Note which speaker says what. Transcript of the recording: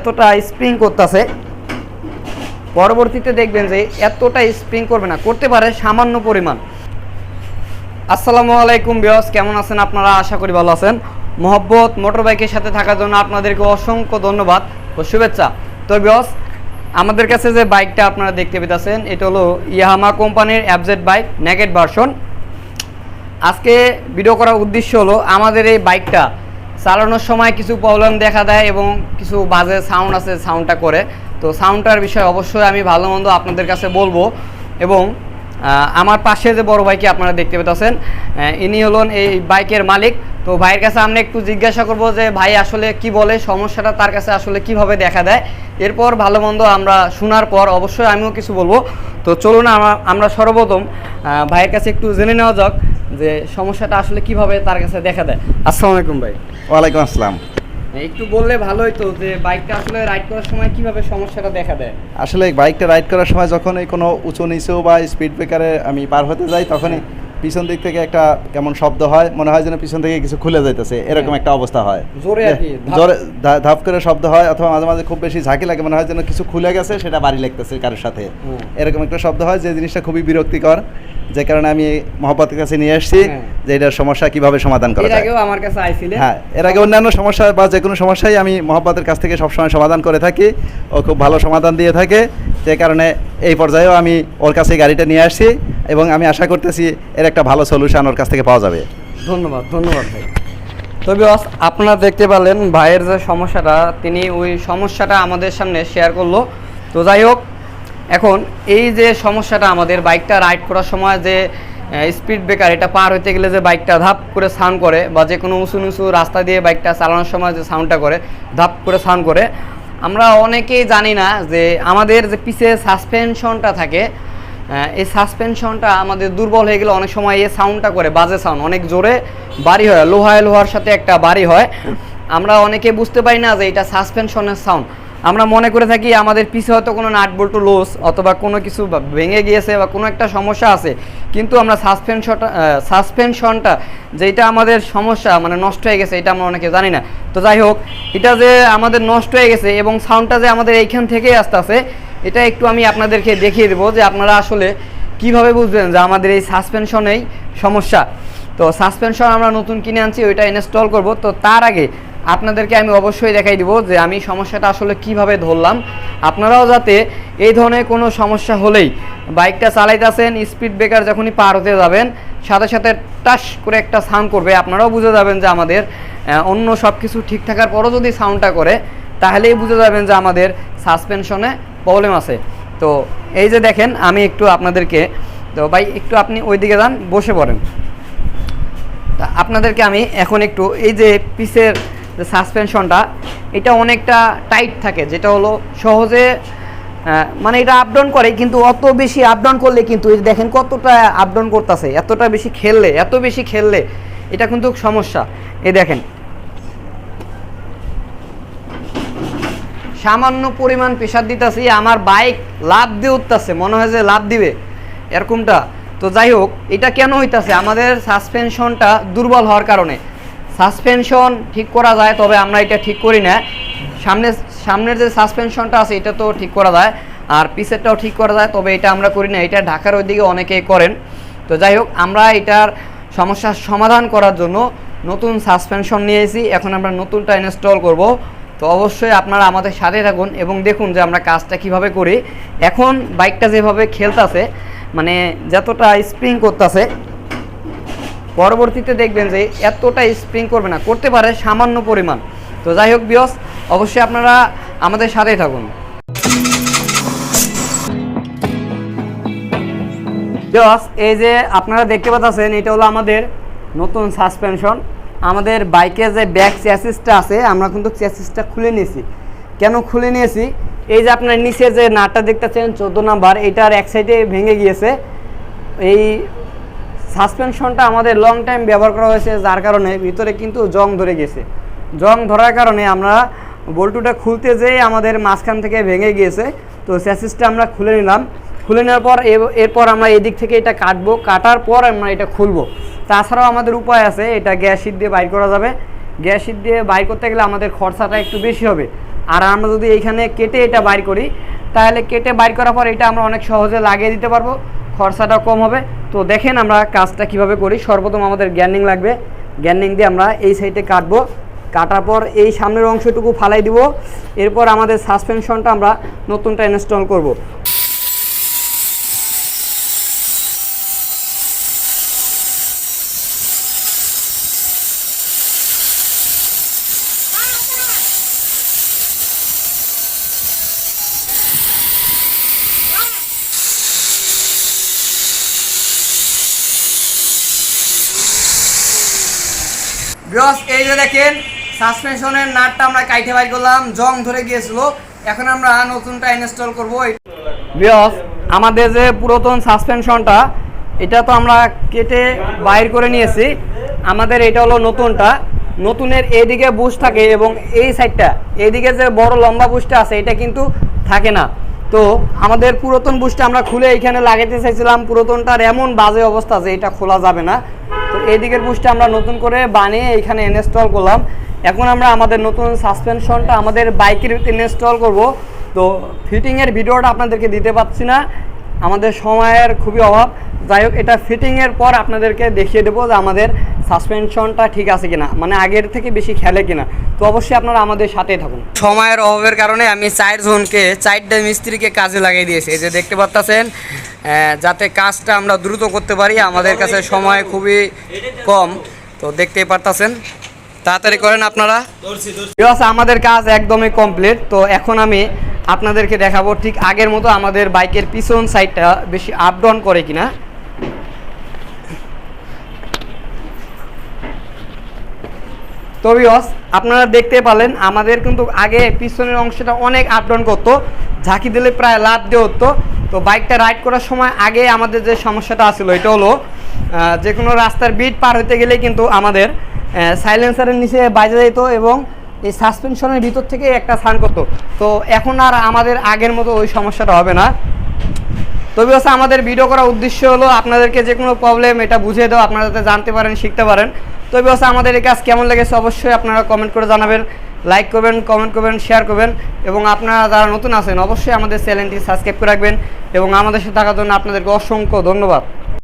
Speaker 1: এতটা স্প্রিং করতেছে। পরবর্তীতে দেখবেন যে এতটা স্প্রিং করবে না, করতে পারে সামান্য পরিমাণ। আসসালামু আলাইকুম বিয়স কেমন আছেন আপনারা? আশা করি ভালো আছেন। মোহব্বত মোটর বাইকের সাথে থাকার জন্য আপনাদেরকে অসংখ্য ধন্যবাদ ও শুভেচ্ছা। তো বিয়স আমাদের কাছে যে বাইকটা আপনারা দেখতে পেতেছেন, এটা হলো ইয়াহামা কোম্পানির অ্যাবজেট বাইক নেগেট ভার্সন আজকে ভিডিও করার উদ্দেশ্য হলো, আমাদের এই বাইকটা চালানোর সময় কিছু প্রবলেম দেখা দেয় এবং কিছু বাজে সাউন্ড আছে সাউন্ডটা করে। তো সাউন্ডটার বিষয়ে অবশ্যই আমি ভালো মন্দ আপনাদের কাছে বলব এবং আমার পাশে যে বড় ভাইকে আপনারা দেখতে পেতেছেন ইনি হলেন এই বাইকের মালিক। তো ভাইয়ের কাছে আমরা একটু জিজ্ঞাসা করব যে ভাই আসলে কি বলে, সমস্যাটা তার কাছে আসলে কীভাবে দেখা দেয়? এরপর ভালো মন্দ আমরা শোনার পর অবশ্যই আমিও কিছু বলব। তো চলুন আমরা সর্বপ্রথম ভাইয়ের কাছে একটু জেনে নেওয়া যাক যে সমস্যাটা আসলে কীভাবে তার কাছে দেখা দেয়। আসসালামু আলাইকুম ভাই।
Speaker 2: ওয়ালাইকুম আসসালাম।
Speaker 1: একটু বললে ভালো হতো যে বাইকটা আসলে রাইড করার সময় কীভাবে সমস্যাটা দেখা দেয়?
Speaker 2: আসলে বাইকটা রাইড করার সময় যখনই কোনো উঁচু নিচু বা স্পিড ব্রেকারে আমি পার হতে যাই তখনই পিছন দিক থেকে একটা কেমন শব্দ হয় মনে হয় যেন পিছন থেকে কিছু খুলে যাইতেছে এরকম
Speaker 1: হ্যাঁ।
Speaker 2: একটা অবস্থা হয়।
Speaker 1: জোরে
Speaker 2: জোরে ধাপ করে শব্দ হয় অথবা মাঝে মাঝে খুব বেশি ঝাঁকি লাগে মনে হয় যেন কিছু খুলে গেছে সেটা বাড়ি লাগতেছে কারোর সাথে। এরকম একটা শব্দ হয় যে জিনিসটা খুবই বিরক্তিকর যে কারণে আমি মহব্বতের কাছে নিয়ে আসছি
Speaker 1: হ্যাঁ।
Speaker 2: যে এটার সমস্যা কীভাবে সমাধান করা যায়।
Speaker 1: আগেও আমার কাছে আইছিলে
Speaker 2: হ্যাঁ এর আগে অন্যান্য সমস্যা বা যে কোনো সমস্যাই আমি মহব্বতের কাছ থেকে সবসময় সমাধান করে থাকি ও খুব ভালো সমাধান দিয়ে থাকে যে কারণে এই পর্যায়েও আমি ওর কাছে গাড়িটা নিয়ে আসছি এবং আমি আশা করতেছি এর একটা ভালো সলিউশন ওর কাছ থেকে পাওয়া যাবে।
Speaker 1: ধন্যবাদ ধন্যবাদ ভাই। তবে আপনারা দেখতে পেলেন ভাইয়ের যে সমস্যাটা, তিনি ওই সমস্যাটা আমাদের সামনে শেয়ার করল। তো যাই হোক, এখন এই যে সমস্যাটা আমাদের বাইকটা রাইড করার সময় যে স্পিড ব্রেকার এটা পার হইতে গেলে যে বাইকটা ধাপ করে সাউন্ড করে বা যে কোনো উঁচু নিচু রাস্তা দিয়ে বাইকটা চালানোর সময় যে সাউন্ডটা করে, ধাপ করে সাউন্ড করে। আমরা অনেকেই জানি না যে আমাদের যে পিছে সাসপেনশনটা থাকে এই সাসপেনশনটা আমাদের দুর্বল হয়ে গেলে অনেক সময় এই সাউন্ডটা করে, বাজে সাউন্ড অনেক জোরে বাড়ি হয় লোহায় লোহার সাথে একটা বাড়ি হয়। আমরা অনেকে বুঝতে পারি না যে এটা সাসপেনশনের সাউন্ড আমরা মনে করে থাকি আমাদের পিছে হয়তো কোনো নাট বল্টু লোস অথবা কোনো কিছু ভেঙে গিয়েছে বা কোনো একটা সমস্যা আছে। কিন্তু আমরা সাসপেনশনটা সাসপেনশনটা যেটা আমাদের সমস্যা মানে নষ্ট হয়ে গেছে, এটা আমরা অনেকে জানি না। তো যাই হোক, এটা যে আমাদের নষ্ট হয়ে গেছে এবং সাউন্ডটা যে আমাদের এইখান থেকেই আসতে আছে এটা একটু আমি আপনাদেরকে দেখিয়ে দেবো যে আপনারা আসলে কীভাবে বুঝবেন যে আমাদের এই সাসপেনশনেই সমস্যা। তো সাসপেনশন আমরা নতুন কিনে আনছি, ওইটা ইনস্টল করব। তো তার আগে আপনাদেরকে আমি অবশ্যই দেখাই দিব যে আমি সমস্যাটা আসলে কীভাবে ধরলাম। আপনারাও যাতে এই ধরনের কোনো সমস্যা হলেই বাইকটা চালাইতেছেন, স্পিড ব্রেকার যখনই পার হতে যাবেন, সাথে সাথে টাস করে একটা সাউন্ড করবে। আপনারাও বুঝে যাবেন যে আমাদের অন্য সব কিছু ঠিক থাকার পরও যদি সাউন্ডটা করে, তাহলেই বুঝে যাবেন যে আমাদের সাসপেনশনে প্রবলেম আছে। তো এই যে দেখেন, আমি একটু আপনাদেরকে, তো ভাই, একটু আপনি ওইদিকে যান, বসে পড়েন। তা আপনাদেরকে আমি এখন একটু এই যে পিসের যে সাসপেনশনটা এটা অনেকটা টাইট থাকে, যেটা হলো সহজে মানে এটা আপ ডাউন করে, কিন্তু অত বেশি আপ ডাউন করলে কিন্তু এই দেখেন কতটা আপ ডাউন করতেছে, এতটা বেশি খেললে, এত বেশি খেললে, এটা কিন্তু সমস্যা। এই দেখেন সামান্য পরিমাণ প্রেশার দিতেছি, আমার বাইক লাভ দিয়ে উঠতেছে, মনে হয় যে লাভ দিবে, এরকমটা। তো যাই হোক, এটা কেন হইতাছে? আমাদের সাসপেনশনটা দুর্বল হওয়ার কারণে। সাসপেনশন ঠিক করা যায়, তবে আমরা এটা ঠিক করি না। সামনে, সামনের যে সাসপেনশনটা আছে, এটা তো ঠিক করা যায়, আর পিসেরটাও ঠিক করা যায়, তবে এটা আমরা করি না। এটা ঢাকার ওইদিকে অনেকেই করেন। তো যাই হোক, আমরা এটার সমস্যার সমাধান করার জন্য নতুন সাসপেনশন নিয়েছি। এখন আমরা নতুনটা ইনস্টল করব। তো অবশ্যই আপনারা আমাদের সাথে থাকুন এবং দেখুন যে আমরা কাজটা কীভাবে করি। এখন বাইকটা যেভাবে খেলতেছে মানে যতটা স্প্রিং করতেছে, পরবর্তীতে দেখবেন যে এতটা স্প্রিং করবে না, করতে পারে সামান্য পরিমাণ। তো যাই হোক বিয়স অবশ্যই আপনারা আমাদের সাথেই থাকুন। বিয়স এই যে আপনারা দেখতে পাচ্ছেন, এটা হলো আমাদের নতুন সাসপেনশন আমাদের বাইকের যে ব্যাক চ্যাসিসটা আছে, আমরা কিন্তু চ্যাসিসটা খুলে নিয়েছি। কেন খুলে নিয়েছি? এই যে আপনার নিচে যে নাটটা দেখতেছেন, চোদ্দ নাম্বার এটার এক সাইডে ভেঙে গিয়েছে। এই সাসপেনশনটা আমাদের লং টাইম ব্যবহার করা হয়েছে, যার কারণে ভিতরে কিন্তু জং ধরে গেছে। জং ধরার কারণে আমরা বল্টুটা খুলতে যেয়ে আমাদের মাঝখান থেকে ভেঙে গিয়েছে। তো স্যাসিসটা আমরা খুলে নিলাম। খুলে নেওয়ার পর এরপর আমরা এদিক থেকে এটা কাটবো। কাটার পর আমরা এটা খুলবো। তাছাড়াও আমাদের উপায় আছে, এটা গ্যাস শিট দিয়ে বাইর করা যাবে। গ্যাস শিট দিয়ে বাইর করতে গেলে আমাদের খরচাটা একটু বেশি হবে। আর আমরা যদি এইখানে কেটে এটা বাইর করি, তাহলে কেটে বাইর করার পর এটা আমরা অনেক সহজে লাগিয়ে দিতে পারব। খরচাটা কম হবে। তো দেখেন আমরা কাজটা কীভাবে করি। সর্বপ্রথম আমাদের গ্যান্ডিং লাগবে। গ্যান্ডিং দিয়ে আমরা এই সাইডে কাটবো। কাটার পর এই সামনের অংশটুকু ফালাই দিব। এরপর আমাদের সাসপেনশনটা আমরা নতুনটা ইনস্টল করব। বিয়স এই যে দেখেন সাসপেনশনের নাটটা আমরা কাইটে বাইর করলাম, জং ধরে গিয়েছিল। এখন আমরা নতুনটা ইনস্টল করব। বিয়স আমাদের যে পুরাতন সাসপেনশনটা এটা তো আমরা কেটে বাইর করে নিয়েছি। আমাদের এটা হলো নতুনটা। নতুনের এইদিকে বুশ থাকে এবং এই সাইডটা এইদিকে যে বড় লম্বা বুশটা আছে, এটা কিন্তু থাকে না। তো আমাদের পুরাতন বুশটা আমরা খুলে এখানে লাগাইতে চাইছিলাম। পুরাতনটার এমন বাজে অবস্থা যে এটা খোলা যাবে না। তো এই দিকের বুশটা আমরা নতুন করে বানিয়ে এখানে ইনস্টল করলাম। এখন আমরা আমাদের নতুন সাসপেনশনটা আমাদের বাইকের ইনস্টল করব। তো ফিটিংয়ের ভিডিওটা আপনাদেরকে দিতে পারছি না। আমাদের সময়ের খুবই অভাব। যাই হোক এটা ফিটিংয়ের পর আপনাদেরকে দেখিয়ে দেবো যে আমাদের সাসপেনশনটা ঠিক আছে কিনা মানে আগের থেকে বেশি খেলে কিনা। তো অবশ্যই আপনারা আমাদের সাথেই থাকুন। সময়ের অভাবের কারণে আমি চার জনকে চারটা মিস্ত্রিকে কাজে লাগিয়ে দিয়েছি। এই যে দেখতে পাচ্ছেন যাতে কাজটা আমরা দ্রুত করতে পারি আমাদের কাছে সময় খুবই কম। তো দেখতেই পারতাছেন তাড়াতাড়ি করেন আপনারা। আমাদের কাজ একদমই কমপ্লিট তো এখন আমি আপনাদেরকে দেখাবো ঠিক আগের মতো আমাদের বাইকের পিছন সাইডটা বেশি আপ ডাউন করে কিনা। তো আপনারা দেখতে পারলেন, আমাদের কিন্তু আগে পিছনের অংশটা অনেক আপ ডাউন করতো, ঝাঁকি দিলে প্রায় লাভ দিয়ে হতো তো বাইকটা রাইড করার সময় আগে আমাদের যে সমস্যাটা আসলো এটা হলো যে কোনো রাস্তার বিট পার হতে গেলে কিন্তু আমাদের সাইলেন্সারের নিচে বাজে যেত এবং এই সাসপেনশনের ভিতর থেকে একটা সান করতো। তো এখন আর আমাদের আগের মতো ওই সমস্যাটা হবে না। তবে হচ্ছে আমাদের ভিডিও করার উদ্দেশ্য হলো আপনাদেরকে যে কোনো প্রবলেম এটা বুঝিয়ে দেওয়া আপনারা যাতে জানতে পারেন, শিখতে পারেন। তবে হচ্ছে আমাদের এই কাজ কেমন লেগেছে অবশ্যই আপনারা কমেন্ট করে জানাবেন লাইক করবেন কমেন্ট করবেন শেয়ার করবেন এবং আপনারা যারা নতুন আছেন, অবশ্যই আমাদের চ্যানেলটি সাবস্ক্রাইব করে রাখবেন এবং আমাদের সাথে থাকার জন্য আপনাদেরকে অসংখ্য ধন্যবাদ।